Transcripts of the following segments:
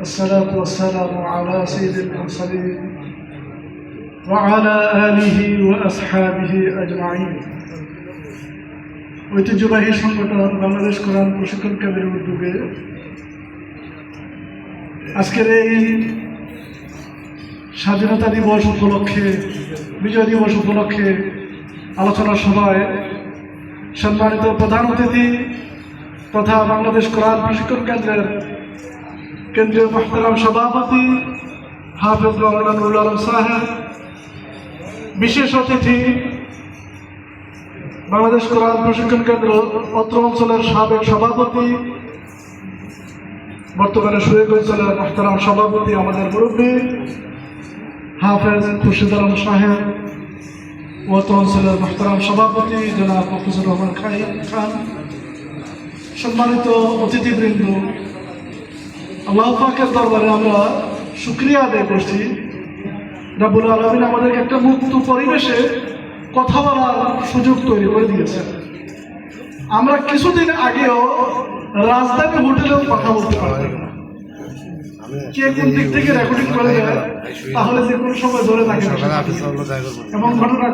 الصلاة والسلام على سيد المرسلين وعلى آله وأصحابه أجمعين ঐতিহ্যবাহী সংগঠন বাংলাদেশ কোরআন প্রশিক্ষণ কেন্দ্রের উদ্যোগে আজকের এই স্বাধীনতা দিবস উপলক্ষে বিজয় দিবস উপলক্ষে আলোচনা সভায় সম্মানিত প্রধান অতিথি তথা বাংলাদেশ কোরআন প্রশিক্ষণ কেন্দ্রের কেন্দ্রীয় মহতারাম সভাপতি হাফেজ মৌলানা নুরুল আলম সাহেব, বিশেষ অতিথি, বাংলাদেশ কোরআন প্রশিক্ষণ কেন্দ্র অত্র অঞ্চলের সাবেক সভাপতি, বর্তমানে সুয়েক অঞ্চলের মহতারাম সভাপতি আমাদের মুরব্বী, হাফেজ খুরশিদ আলম সাহেব অত্র অঞ্চলের মহতারাম সভাপতি জনাব মফিজুর রহমান খাই খান। সম্মানিত অতিথিবৃন্দ আল্লাহ দরবারে আমরা শুক্রিয়া আদায় করছি রাবুল আলমিন আমাদেরকে একটা মুক্ত পরিবেশে কথা বলার সুযোগ তৈরি করে দিয়েছেন আমরা কিছুদিন আগেও রাজধানী হোটেলেও কথা বলতে না। কে কোন দিক থেকে রেকর্ডিং করে দেয় তাহলে যে কোনো সময় ধরে থাকে। এবং ঘটনা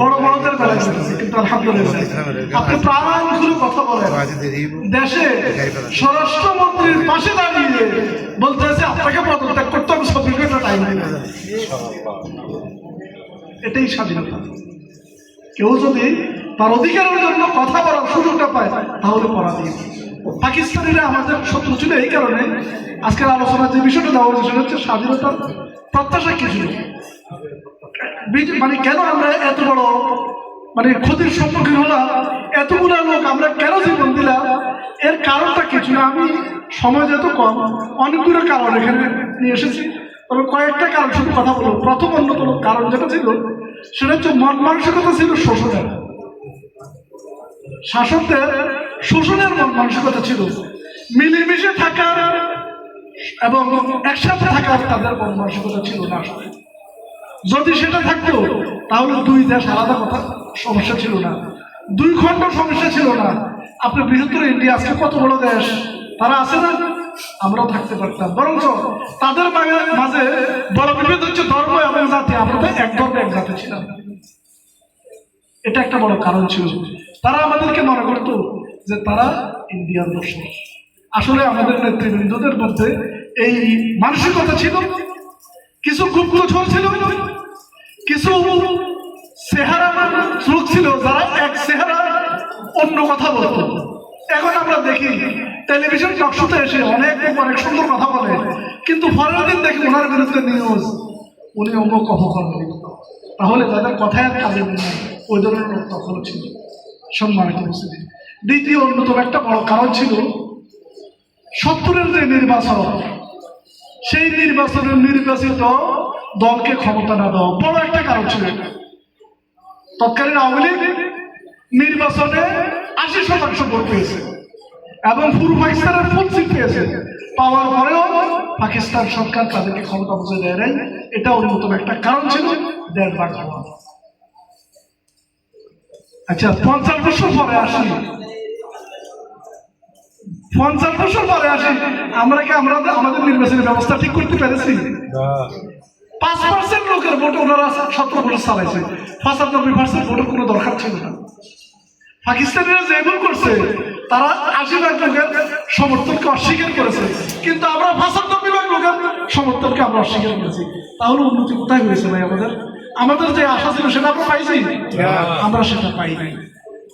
বড় বড়দের বেলা কিন্তু আলহামদুলিল্লাহ। আপনি প্রাণ খুলে কথা বলেন। দেশে স্বরাষ্ট্রমন্ত্রীর পাশে দাঁড়িয়ে বলতে আছে আপনাকে পদত্যাগ করতে টাইম এটাই স্বাধীনতা। কেউ যদি তার অধিকারের জন্য কথা বলার সুযোগটা পায় তাহলে দিয়ে পাকিস্তানিরা আমাদের শত্রু ছিল এই কারণে আজকের আলোচনার যে বিষয়টা দেওয়া হয়েছে সেটা হচ্ছে স্বাধীনতার প্রত্যাশা কি ছিল? মানে কেন আমরা এত বড় মানে ক্ষতির সম্মুখীন হলাম, এতগুলো লোক আমরা কেন জীবন দিলাম? এর কারণটা কিছু না আমি সময় যেহেতু কম, অনেকগুলো কারণ এখানে নিয়ে এসেছি। তবে কয়েকটা কারণ শুধু কথা বলব। প্রথম অন্যতম কারণ যেটা ছিল, সেটা হচ্ছে মন মানসিকতা ছিল শোষণের। শাসকদের শোষণের মন মানসিকতা ছিল। মিলেমিশে থাকার এবং একসাথে থাকার তাদের মন মানসিকতা ছিল না আসলে। যদি সেটা থাকতো, তাহলে দুই দেশ আলাদা কথা, সমস্যা ছিল না। দুই খণ্ড সমস্যা ছিল না। আপনি বৃহত্তর ইন্ডিয়া আজকে কত বড় দেশ? তারা আছে না? আমরাও থাকতে পারতাম। বরঞ্চ তাদের মাঝে বড় বিভেদ হচ্ছে ধর্ম এবং জাতি। আমরা তো এক ধর্ম এক জাতি ছিলাম। এটা একটা বড় কারণ ছিল। তারা আমাদেরকে মনে করতো যে তারা ইন্ডিয়ান দর্শক। আসলে আমাদের নেতৃবৃন্দদের মধ্যে এই মানসিকতা ছিল, কিছু গুপ্তচর ছিল, কিছু চেহারা লোক ছিল যারা এক চেহারা অন্য কথা বলতো। এখন আমরা দেখি, টেলিভিশন টকশোতে এসে অনেক অনেক সুন্দর কথা বলে, কিন্তু পরের দিন দেখি ওনার বিরুদ্ধে নিউজ উনি অমুক অপকর্ম তাহলে তাদের কথায় কাজে ওই ধরনের তখন ছিল। সম্মানিত উপস্থিতি দ্বিতীয় অন্যতম একটা বড় কারণ ছিল সত্তরের যে নির্বাচন, সেই নির্বাচনের নির্বাচিত দলকে ক্ষমতা না দেওয়া বড় একটা কারণ ছিল। তৎকালীন আওয়ামী লীগ নির্বাচনে আশি শতাংশ ভোট পেয়েছে এবং পূর্ব পাকিস্তানের ফুল সিট পেয়েছে। পাওয়ার পরেও পাকিস্তান সরকার তাদেরকে ক্ষমতা বুঝে দেয় নাই। এটা অন্যতম একটা কারণ ছিল দেড় ভাগ আচ্ছা পঞ্চাশ বছর পরে আসি। পঞ্চাশ বছর পরে আসি। আমরা কি আমরা আমাদের নির্বাচনী ব্যবস্থা ঠিক করতে পেরেছি? পাঁচ পার্সেন্ট লোকের ভোট ওনারা সতেরো বছর চালাইছে। পঁচানব্বই পার্সেন্ট ভোটের কোনো দরকার ছিল না। পাকিস্তানিরা যে ভুল করছে তারা আশি ভাগ লোকের সমর্থনকে অস্বীকার করেছে। কিন্তু আমরা পঁচানব্বই ভাগ লোকের সমর্থনকে আমরা অস্বীকার করেছি। তাহলে উন্নতি কোথায় হয়েছে ভাই আমাদের? আমাদের যে আশা ছিল সেটা আমরা পাইছি। আমরা সেটা পাই নাই।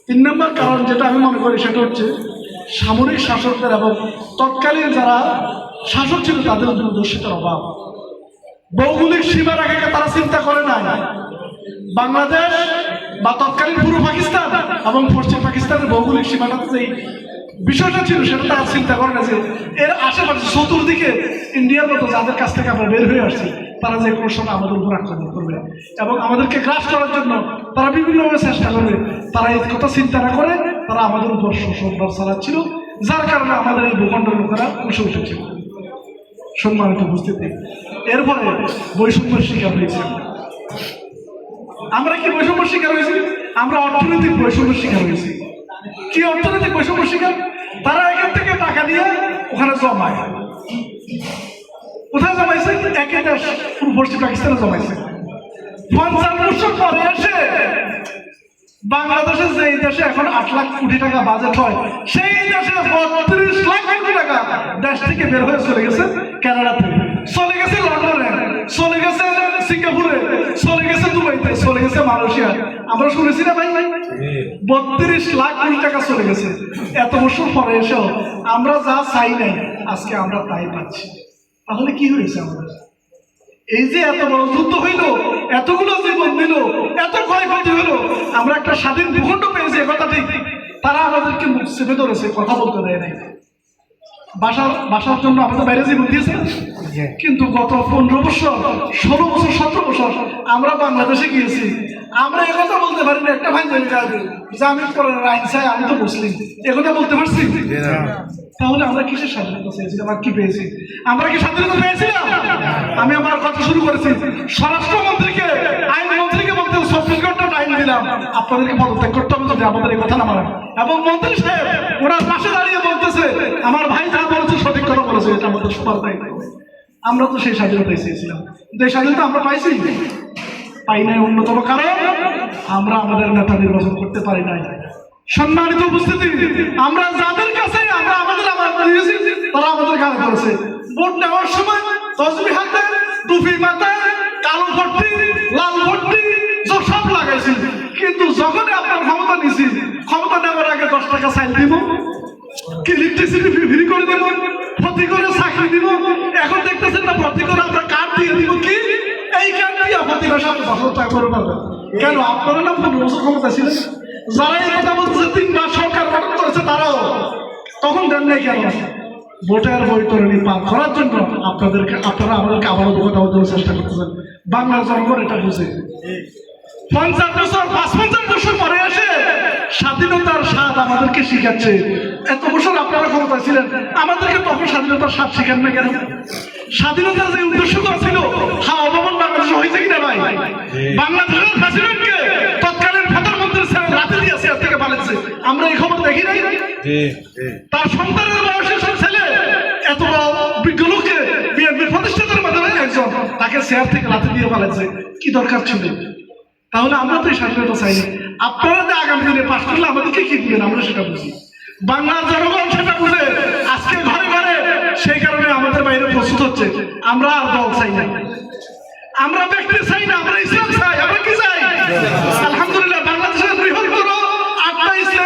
তিন নম্বর কারণ যেটা আমি মনে করি সেটা হচ্ছে সামরিক শাসকদের এবং তৎকালীন যারা শাসক ছিল তাদের দূরদর্শিতার অভাব। ভৌগোলিক সীমা রেখাকে তারা চিন্তা করে না বাংলাদেশ বা তৎকালীন পূর্ব পাকিস্তান এবং পশ্চিম পাকিস্তানের ভৌগোলিক সীমানাতে যে বিষয়টা ছিল সেটা তারা চিন্তা করে না যে এর আশেপাশে চতুর্দিকে ইন্ডিয়ার মতো যাদের কাছ থেকে আমরা বের হয়ে আসছি তারা যে কোনো সময় আমাদের উপর আক্রমণ করবে এবং আমাদেরকে গ্রাস করার জন্য তারা বিভিন্নভাবে চেষ্টা করবে। তারা এই কথা চিন্তা না করে তারা আমাদের উপর শোষণবার চালাচ্ছিল, যার কারণে আমাদের এই ভূখণ্ডের লোকেরা বসে উঠেছিল। সম্মানিত উপস্থিতি। এরপরে বৈষম্যের শিকার হয়েছে। আমরা কি বৈষম্যের শিকার হয়েছি? আমরা অর্থনৈতিক বৈষম্যের শিকার হয়েছি। কি অর্থনৈতিক বৈষম্য শিকার? তারা এখান থেকে টাকা দিয়ে ওখানে জমায়। কোথায় জমাইছে? একই দেশ পূর্ব পশ্চিম পাকিস্তানে জমাইছে। পঞ্চাশ বছর পরে এসে বাংলাদেশের যে দেশে এখন আট লাখ কোটি টাকা বাজেট হয়, সেই দেশে বত্রিশ লাখ কোটি টাকা দেশ থেকে বের হয়ে চলে গেছে কানাডাতে চলে গেছে লন্ডনে চলে গেছে সিঙ্গাপুরে চলে গেছে দুবাইতে চলে গেছে মালয়েশিয়া আমরা শুনেছি না ভাই? বত্রিশ লাখ কোটি টাকা চলে গেছে। এত বছর পরে এসেও আমরা যা চাই নাই, আজকে আমরা তাই পাচ্ছি। তাহলে কি হয়েছে আমাদের? এই যে এত বড় যুদ্ধ হইল, এতগুলো জীবন দিল, এত ক্ষয়ক্ষতি হলো আমরা একটা স্বাধীন ভূখণ্ড পেয়েছি, এ কথা ঠিক। তারা আমাদেরকে মুখ চেপে ধরেছে, কথা বলতে দেয় নাই। বাসার বাসার জন্য আমাদের বাইরে জীবন দিয়েছে। কিন্তু গত পনেরো বছর, ষোলো বছর, সতেরো বছর আমরা বাংলাদেশে গিয়েছি। আমরা একথা বলতে পারি না, একটা ভাই যে আমি পরে আইন চাই আমি তো মুসলিম। একথা বলতে পারছি? তাহলে আমরা কিসের স্বাধীনতা চেয়েছিলাম আর কি পেয়েছি? আমরা কি স্বাধীনতা পেয়েছিলাম? আমি আমার কথা শুরু করেছি। স্বরাষ্ট্রমন্ত্রীকে, আইনমন্ত্রীকে বলতে চব্বিশ ঘণ্টা টাইম দিলাম। আপনাদেরকে পদত্যাগ করতে হবে যদি আমাদের এই কথা না মানেন। এবং মন্ত্রী সাহেব, ওনার পাশে দাঁড়িয়ে বলতেছে, আমার ভাই যা বলেছে সঠিক কথা বলেছে, এটা আমাদের সবার দায়িত্ব। আমরা তো সেই স্বাধীনতাই চেয়েছিলাম। কিন্তু এই স্বাধীনতা আমরা পাইছি? পাই নাই অন্যতম কারণ, আমরা আমাদের নেতা নির্বাচন করতে পারি নাই। সম্মানিত উপস্থিতি, আমরা যাদের কাছে আমরা আমার তারা আমাদের গানে করেছে। ভোট নেওয়ার সময় তসবি হাতে টুপি মাথায় কালো ভর্তি, লাল ভর্তি সব লাগাইছি। কিন্তু যখনই আপনার ক্ষমতা নিছি, ক্ষমতা নেওয়ার আগে দশ টাকা সাইল দিব, কি ইলেকট্রিসিটি ফ্রি করে দেব, প্রতি করে চাকরি দিব, এখন দেখতেছেন না প্রতি করে আমরা কার্ড দিয়ে দিব কি? এই কার্ড দিয়ে প্রতি মাসে আপনি দশ টাকা করে পাবেন। কেন? আপনারা না পনেরো বছর ক্ষমতা ছিলেন? যারা এই কথা বলতেছে, তিন মাস সরকার গঠন করেছে, তারাও। তখন দেন নাই কেন? ভোটার বৈতরণী পার করার জন্য আপনাদেরকে, আপনারা আমাদেরকে আবারও কথা বলতে চেষ্টা করতেছেন। বাংলার জনগণ এটা বুঝে। পঞ্চাশ বছর পাঁচ পঞ্চাশ বছর পরে স্বাধীনতার স্বাদ আমাদেরকে শিখাচ্ছে। এত বছর আপনারা ক্ষমতা ছিলেন, আমাদেরকে তখন স্বাধীনতার স্বাদ শিখান না কেন? স্বাধীনতার যে উদ্দেশ্য ছিল হ্যাঁ অবমান বাংলাদেশে হয়েছে কিনা ভাই বাংলাদেশের প্রেসিডেন্টকে তৎকালীন প্রধানমন্ত্রী রাতে আমরা এই খবর দেখি নাই? তার সন্তানের বয়সের সব ছেলে এত বড় বিজ্ঞ লোককে বিএনপি প্রতিষ্ঠাতার মাধ্যমে একজন তাকে চেয়ার থেকে রাতে দিয়ে পালাচ্ছে কি দরকার ছিল? তাহলে আমরা তো এই স্বাধীনতা চাইনি। আপনারা যে আগামী দিনে পাশ করলে আমাদেরকে কি দিবেন? আমরা সেটা বুঝি। বাংলার জনগণ সেটা বুঝে আজকে ঘরে ঘরে সেই কারণে আমাদের বাইরে প্রস্তুত হচ্ছে। আমরা আর দল চাই না। আমরা ব্যক্তি চাই না আমরা ইসলাম চাই। আমরা কি চাই? আলহামদুলিল্লাহ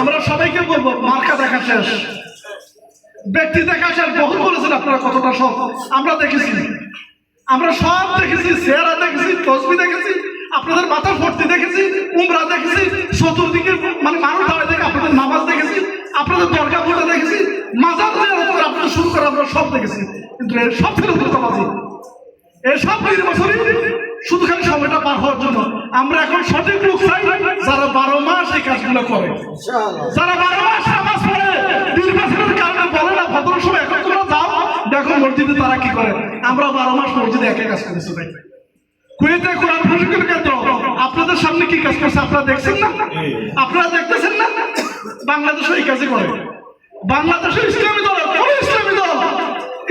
আমরা সবাইকে বলব, মার্কা দেখা শেষ। ব্যক্তি দেখা শেষ। বহু বলেছেন আপনারা কতটা সব আমরা দেখেছি। আমরা সব দেখেছি, চেহারা দেখেছি, তসবি দেখেছি, আপনাদের মাথা ভর্তি দেখেছি, উমরা দেখেছি চতুর্দিকে মানে মানুষ দাঁড়ায় দেখে আপনাদের নামাজ দেখেছি, আপনাদের দরগা পূজা দেখেছি, মাজার আপনাদের শুরু করে আমরা সব দেখেছি। কিন্তু এর সব দুর্গাবাজি এই সব নির্বাচনই শুধু খালি সময়টা পার হওয়ার জন্য। আমরা এখন সঠিক লোক চাই যারা বারো মাস এই কাজগুলো করে। যারা বারো মাস নামাজ পড়ে নির্বাচনের কারণে বলে না ভদ্র সময় এখন তোমরা যাও দেখো মসজিদে তারা কি করে। আমরা বারো মাস মসজিদে একা কাজ করেছি কুয়েতে কোরআন প্রশিক্ষণ কেন্দ্র আপনাদের সামনে কি কাজ করছে আপনারা দেখছেন না? আপনারা দেখতেছেন না? বাংলাদেশও এই কাজই করে। বাংলাদেশের ইসলামী দল কোন ইসলামী দল।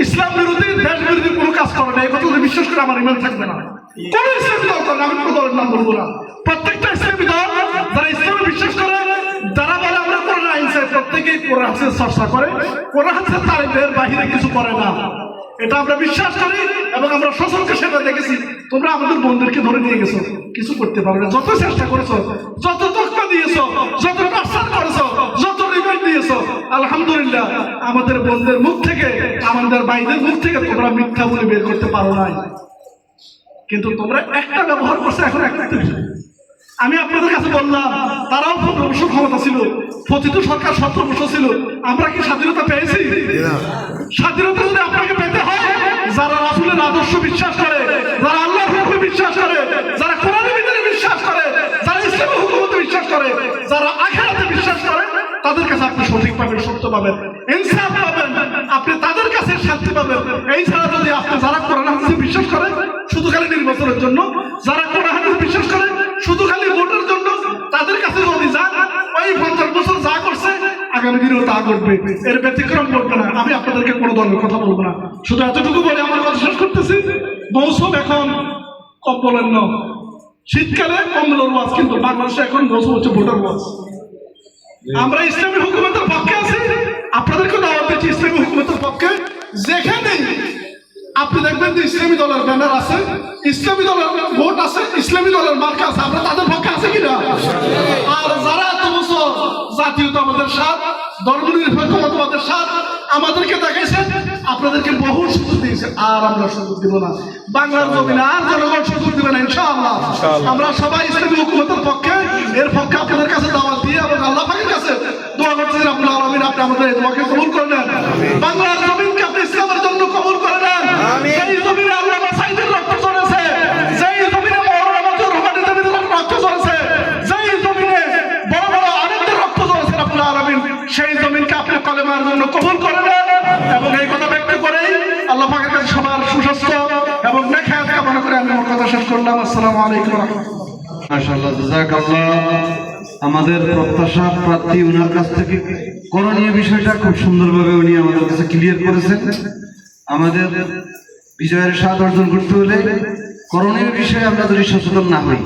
ইসলাম বিরোধী দেশ বিরোধী কোনো কাজ করে না এই কথা বিশ্বাস করে আমার ইমান থাকবে না। না। কিছু না। আমাদের করতে পারবে না। যত চেষ্টা করেছ, যত তথ্য দিয়েছ, যত প্রস্তাব করেছ, যত দিয়েছ, আলহামদুলিল্লাহ, আমাদের বন্ধুদের মুখ থেকে, আমাদের ভাইদের মুখ থেকে তোমরা মিথ্যা বলে বের করতে পারো নাই। কিন্তু তোমরা একটা ব্যবহার করছ এখন একটা আমি আপনাদের কাছে বললাম তারাও পনেরো বছর ক্ষমতা ছিল প্রতিত সরকার সতেরো বছর ছিল আমরা কি স্বাধীনতা পেয়েছি? স্বাধীনতা যদি আপনাকে পেতে হয় যারা রাসুলের আদর্শ বিশ্বাস করে যারা আল্লাহর হুকুমে বিশ্বাস করে যারা কোরআনের ভিতরে বিশ্বাস করে যারা ইসলামী হুকুমতে বিশ্বাস করে যারা আখেরাতে বিশ্বাস করে তাদের কাছে আপনি সঠিক পাবেন সত্য পাবেন ইনসাফ পাবেন আপনি তাদের কাছে শান্তি পাবেন। এই ছাড়া যদি আপনি যারা কোরআন হাদিসে বিশ্বাস করে নির্বাচনের জন্য, যারা কোরআন বিশ্বাস করে, শুধু খালি ভোটের জন্য তাদের কাছে যদি যান, ওই পঞ্চাশ বছর যা করছে আগামী দিনেও তা করবে। এর ব্যতিক্রম করবে না। আমি আপনাদেরকে কোনো দলের কথা বলব না। শুধু এতটুকু বলে আমার কথা শেষ করতেছি। মৌসুম এখন কম্বলের ন শীতকালে কম্বলের ওয়াজ, কিন্তু বাংলাদেশে এখন মৌসুম হচ্ছে ভোটার ওয়াজ। আমরা ইসলামী হুকুমতের পক্ষে আছি। আপনাদেরকে দাওয়াত দিচ্ছি ইসলামী হুকুমতের পক্ষে। যেখানে আপনি দেখবেন যে ইসলামী দলের ব্যানার আছে ইসলামী দলের ভোট আছে ইসলামী দলের মার্কা আছে। আমরা তাদের পক্ষে আছে কিনা? আর যারা এত বছর জাতীয়তাবাদের সাথ ধর্মনিরপেক্ষ মতবাদের সাথ আমাদেরকে দেখাইছেন আপনাদেরকে বহু সুযোগ দিয়েছে। আর আমরা সুযোগ দিব না। বাংলার জমিনে আর জনগণ সুযোগ দিবে না ইনশাআল্লাহ। আমরা সবাই ইসলামী হুকুমতের পক্ষে করলাম আসসালামু আলাইকুম আমাদের প্রত্যাশা প্রার্থী ওনার কাছ থেকে করণীয় বিষয়টা খুব সুন্দরভাবে উনি আমাদের কাছে ক্লিয়ার করেছেন। আমাদের বিজয়ের স্বাদ অর্জন করতে হলে করণীয় বিষয়ে আমরা যদি সচেতন না হই